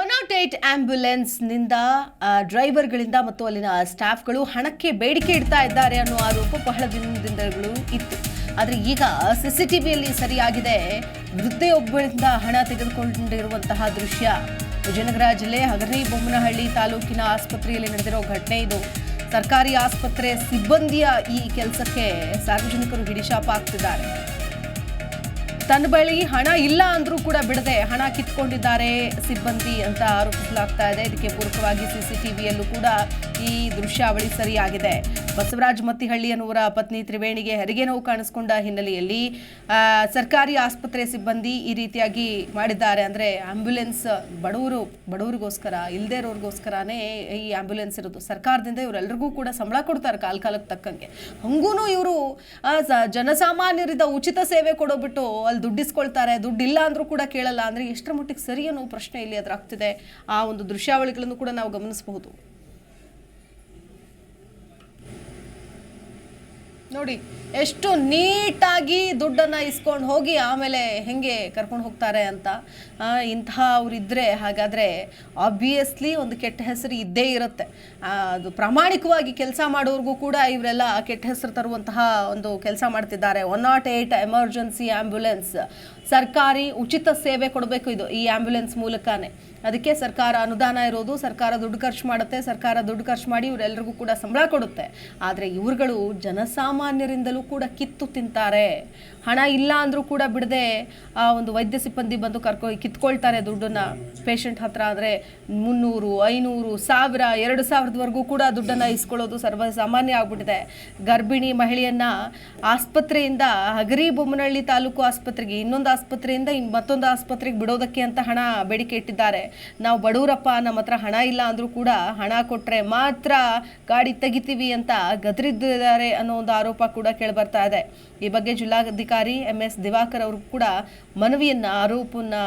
One not eight ಆಂಬ್ಯುಲೆನ್ಸ್ನಿಂದ ಡ್ರೈವರ್ಗಳಿಂದ ಮತ್ತು ಅಲ್ಲಿನ ಸ್ಟಾಫ್ಗಳು ಹಣಕ್ಕೆ ಬೇಡಿಕೆ ಇಡ್ತಾ ಇದ್ದಾರೆ ಅನ್ನೋ ಆರೋಪ ಬಹಳ ದಿನದಿಂದಗಳು ಇತ್ತು. ಆದರೆ ಈಗ ಸಿ ಸಿ ಟಿ ವಿಯಲ್ಲಿ ಸರಿಯಾಗಿದೆ. ವೃದ್ಧೆಯೊಬ್ಬಳಿಂದ ಹಣ ತೆಗೆದುಕೊಂಡಿರುವಂತಹ ದೃಶ್ಯ. ವಿಜಯನಗರ ಜಿಲ್ಲೆ ಹಗರಿ ಬೊಮ್ಮನಹಳ್ಳಿ ತಾಲೂಕಿನ ಆಸ್ಪತ್ರೆಯಲ್ಲಿ ನಡೆದಿರೋ ಘಟನೆ ಇದು. ಸರ್ಕಾರಿ ಆಸ್ಪತ್ರೆ ಸಿಬ್ಬಂದಿಯ ಈ ಕೆಲಸಕ್ಕೆ ಸಾರ್ವಜನಿಕರು ಹಿಡಿಶಾಪ ಆಗ್ತಿದ್ದಾರೆ ತನ್ನ ಬಳಿ ಹಣ ಇಲ್ಲ ಅಂದ್ರೂ ಕೂಡ ಬಿಡದೆ ಹಣ ಕಿತ್ಕೊಂಡಿದ್ದಾರೆ ಸಿಬ್ಬಂದಿ ಅಂತ ಆರೋಪಿಸಲಾಗ್ತಾ ಇದೆ. ಇದಕ್ಕೆ ಪೂರಕವಾಗಿ ಸಿಸಿಟಿವಿಯಲ್ಲೂ ಕೂಡ ಈ ದೃಶ್ಯಾವಳಿ ಸರಿಯಾಗಿದೆ. ಬಸವರಾಜ್ ಮತ್ತಿಹಳ್ಳಿ ಅನ್ನುವರ ಪತ್ನಿ ತ್ರಿವೇಣಿಗೆ ಹೆರಿಗೆ ನೋವು ಕಾಣಿಸ್ಕೊಂಡ ಹಿನ್ನೆಲೆಯಲ್ಲಿ ಸರ್ಕಾರಿ ಆಸ್ಪತ್ರೆ ಸಿಬ್ಬಂದಿ ಈ ರೀತಿಯಾಗಿ ಮಾಡಿದ್ದಾರೆ. ಅಂದರೆ ಆಂಬ್ಯುಲೆನ್ಸ್ ಬಡವರು, ಬಡವರಿಗೋಸ್ಕರ ಇಲ್ಲದೇ ಇರೋರಿಗೋಸ್ಕರನೇ ಈ ಆಂಬ್ಯುಲೆನ್ಸ್ ಇರೋದು. ಸರ್ಕಾರದಿಂದ ಇವರೆಲ್ಲರಿಗೂ ಕೂಡ ಸಂಬಳ ಕೊಡ್ತಾರೆ ಕಾಲ ಕಾಲಕ್ಕೆ ತಕ್ಕಂಗೆ. ಹಂಗೂ ಇವರು ಜನಸಾಮಾನ್ಯರಿಂದ ಉಚಿತ ಸೇವೆ ಕೊಡೋಬಿಟ್ಟು ಅಲ್ಲಿ ದುಡ್ಡಿಸ್ಕೊಳ್ತಾರೆ ದುಡ್ಡು ಇಲ್ಲ ಅಂದ್ರೂ ಕೂಡ ಕೇಳಲ್ಲ. ಅಂದ್ರೆ ಎಷ್ಟರ ಮಟ್ಟಿಗೆ ಸರಿ ಅನ್ನೋ ಪ್ರಶ್ನೆ ಇಲ್ಲಿ ಎದುರಾಗ್ತಿದೆ. ಆ ಒಂದು ದೃಶ್ಯಾವಳಿಗಳನ್ನು ಕೂಡ ನಾವು ಗಮನಿಸಬಹುದು. ನೋಡಿ, ಎಷ್ಟು ನೀಟಾಗಿ ದುಡ್ಡನ್ನು ಇಸ್ಕೊಂಡು ಹೋಗಿ ಆಮೇಲೆ ಹೆಂಗೆ ಕರ್ಕೊಂಡು ಹೋಗ್ತಾರೆ ಅಂತ ಇಂತಹ ಅವರಿದ್ದರೆ ಹಾಗಾದರೆ ಆಬ್ವಿಯಸ್ಲಿ ಒಂದು ಕೆಟ್ಟ ಹೆಸರು ಇದ್ದೇ ಇರುತ್ತೆ. ಅದು ಪ್ರಾಮಾಣಿಕವಾಗಿ ಕೆಲಸ ಮಾಡೋರಿಗೂ ಕೂಡ ಇವರೆಲ್ಲ ಕೆಟ್ಟ ಹೆಸರು ತರುವಂತಹ ಒಂದು ಕೆಲಸ ಮಾಡ್ತಿದ್ದಾರೆ. One nought eight emergency ambulance ಸರ್ಕಾರಿ ಉಚಿತ ಸೇವೆ ಕೊಡಬೇಕು ಇದು ಈ ಆ್ಯಂಬುಲೆನ್ಸ್ ಮೂಲಕನೇ. ಅದಕ್ಕೆ ಸರ್ಕಾರ ಅನುದಾನ ಇರೋದು, ಸರ್ಕಾರ ದುಡ್ಡು ಖರ್ಚು ಮಾಡುತ್ತೆ, ಸರ್ಕಾರ ದುಡ್ಡು ಖರ್ಚು ಮಾಡಿ ಇವರೆಲ್ಲರಿಗೂ ಕೂಡ ಸಂಬಳ ಕೊಡುತ್ತೆ. ಆದರೆ ಇವ್ರುಗಳು ಜನಸಾಮಾನ್ಯರಿಂದಲೂ ಕೂಡ ಕಿತ್ತು ತಿಂತಾರೆ. ಹಣ ಇಲ್ಲ ಅಂದರೂ ಕೂಡ ಬಿಡದೆ, ಆ ಒಂದು ವೈದ್ಯ ಸಿಬ್ಬಂದಿ ಬಂದು ಕರ್ಕೊ, ಕಿತ್ಕೊಳ್ತಾರೆ ದುಡ್ಡನ್ನು. ಪೇಷಂಟ್ ಹತ್ರ ಆದರೆ ಮುನ್ನೂರು, ಐನೂರು, ಸಾವಿರ, ಎರಡು ಸಾವಿರದವರೆಗೂ ಕೂಡ ದುಡ್ಡನ್ನು ಇಸ್ಕೊಳ್ಳೋದು ಸರ್ವ ಸಾಮಾನ್ಯ ಆಗ್ಬಿಟ್ಟಿದೆ. ಗರ್ಭಿಣಿ ಮಹಿಳೆಯನ್ನು ಆಸ್ಪತ್ರೆಯಿಂದ, ಹಗರಿ ಬೊಮ್ಮನಹಳ್ಳಿ ತಾಲೂಕು ಆಸ್ಪತ್ರೆಗೆ, ಇನ್ನೊಂದು ಆಸ್ಪತ್ರೆಯಿಂದ ಇನ್ನು ಮತ್ತೊಂದು ಆಸ್ಪತ್ರೆಗೆ ಬಿಡೋದಕ್ಕೆ ಅಂತ ಹಣ ಬೇಡಿಕೆ ಇಟ್ಟಿದ್ದಾರೆ. ನಾವು ಬಡವರಪ್ಪ ನಮ್ಮ ಹತ್ರ ಹಣ ಇಲ್ಲ ಅಂದರೂ ಕೂಡ ಹಣ ಕೊಟ್ಟರೆ ಮಾತ್ರ ಗಾಡಿ ತೆಗಿತೀವಿ ಅಂತ ಗದರಿದ್ದಾರೆ ಅನ್ನೋ ಒಂದು ಆರೋಪ ಕೂಡ ಕೇಳಿಬರ್ತಾ ಇದೆ. ಈ ಬಗ್ಗೆ ಜಿಲ್ಲಾಧಿಕಾರಿ ಎಂ ಎಸ್ ದಿವಾಕರ್ ಅವರು ಕೂಡ ಮನವಿಯನ್ನ ಆರೋಪವನ್ನು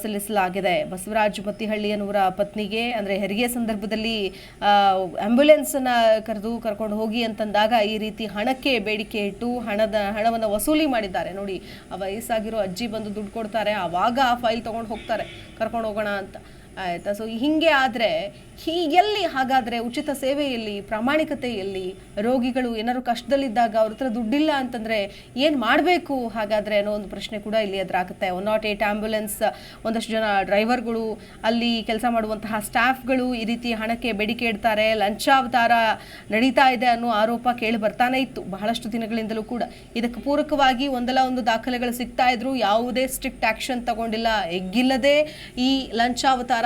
ಸಲ್ಲಿಸಲಾಗಿದೆ. ಬಸವರಾಜ್ ಮತ್ತಿಹಳ್ಳಿ ಅನ್ನುವರ ಪತ್ನಿಗೆ, ಅಂದರೆ ಹೆರಿಗೆ ಸಂದರ್ಭದಲ್ಲಿ ಆಂಬ್ಯುಲೆನ್ಸ್ ಅನ್ನ ಕರೆದು ಕರ್ಕೊಂಡು ಹೋಗಿ ಅಂತಂದಾಗ ಈ ರೀತಿ ಹಣಕ್ಕೆ ಬೇಡಿಕೆ ಇಟ್ಟು ಹಣದ, ಹಣವನ್ನು ವಸೂಲಿ ಮಾಡಿದ್ದಾರೆ. ನೋಡಿ, ಆ ವಯಸ್ಸಾಗಿರೋ ಅಜ್ಜಿ ಬಂದು ದುಡ್ಡು ಕೊಡ್ತಾರೆ, ಆವಾಗ ಆ ಫೈಲ್ ತೊಗೊಂಡು ಹೋಗ್ತಾರೆ. ಕರ್ಕೊಂಡು ಹೋಗೋಣ ಅಂತ. ಆಯ್ತಾ? ಸೊ ಹಿಂಗೆ ಆದರೆ ಹೀ ಎಲ್ಲಿ ಹಾಗಾದರೆ ಉಚಿತ ಸೇವೆಯಲ್ಲಿ ಪ್ರಾಮಾಣಿಕತೆ ಎಲ್ಲಿ ರೋಗಿಗಳು ಏನಾದ್ರು ಕಷ್ಟದಲ್ಲಿದ್ದಾಗ ಅವ್ರ ಹತ್ರ ದುಡ್ಡಿಲ್ಲ ಅಂತಂದರೆ ಏನು ಮಾಡಬೇಕು ಹಾಗಾದರೆ ಅನ್ನೋ ಒಂದು ಪ್ರಶ್ನೆ ಕೂಡ ಇಲ್ಲಿ ಎದುರಾಗುತ್ತೆ. ಒನ್ ನಾಟ್ ಏಟ್ ಆ್ಯಂಬುಲೆನ್ಸ್ ಒಂದಷ್ಟು ಜನ ಡ್ರೈವರ್ಗಳು ಅಲ್ಲಿ ಕೆಲಸ ಮಾಡುವಂತಹ ಸ್ಟಾಫ್ಗಳು ಈ ರೀತಿ ಹಣಕ್ಕೆ ಬೇಡಿಕೆ ಇಡ್ತಾರೆ ಲಂಚಾವತಾರ ನಡೀತಾ ಇದೆ ಅನ್ನೋ ಆರೋಪ ಕೇಳಿ ಬರ್ತಾನೆ ಇತ್ತು ಬಹಳಷ್ಟು ದಿನಗಳಿಂದಲೂ ಕೂಡ. ಇದಕ್ಕೆ ಪೂರಕವಾಗಿ ಒಂದಲ್ಲ ಒಂದು ದಾಖಲೆಗಳು ಸಿಗ್ತಾ ಇದ್ರು, ಯಾವುದೇ ಸ್ಟ್ರಿಕ್ಟ್ ಆಕ್ಷನ್ ತಗೊಂಡಿಲ್ಲ. ಎಗ್ಗಿಲ್ಲದೆ ಈ ಲಂಚಾವತಾರ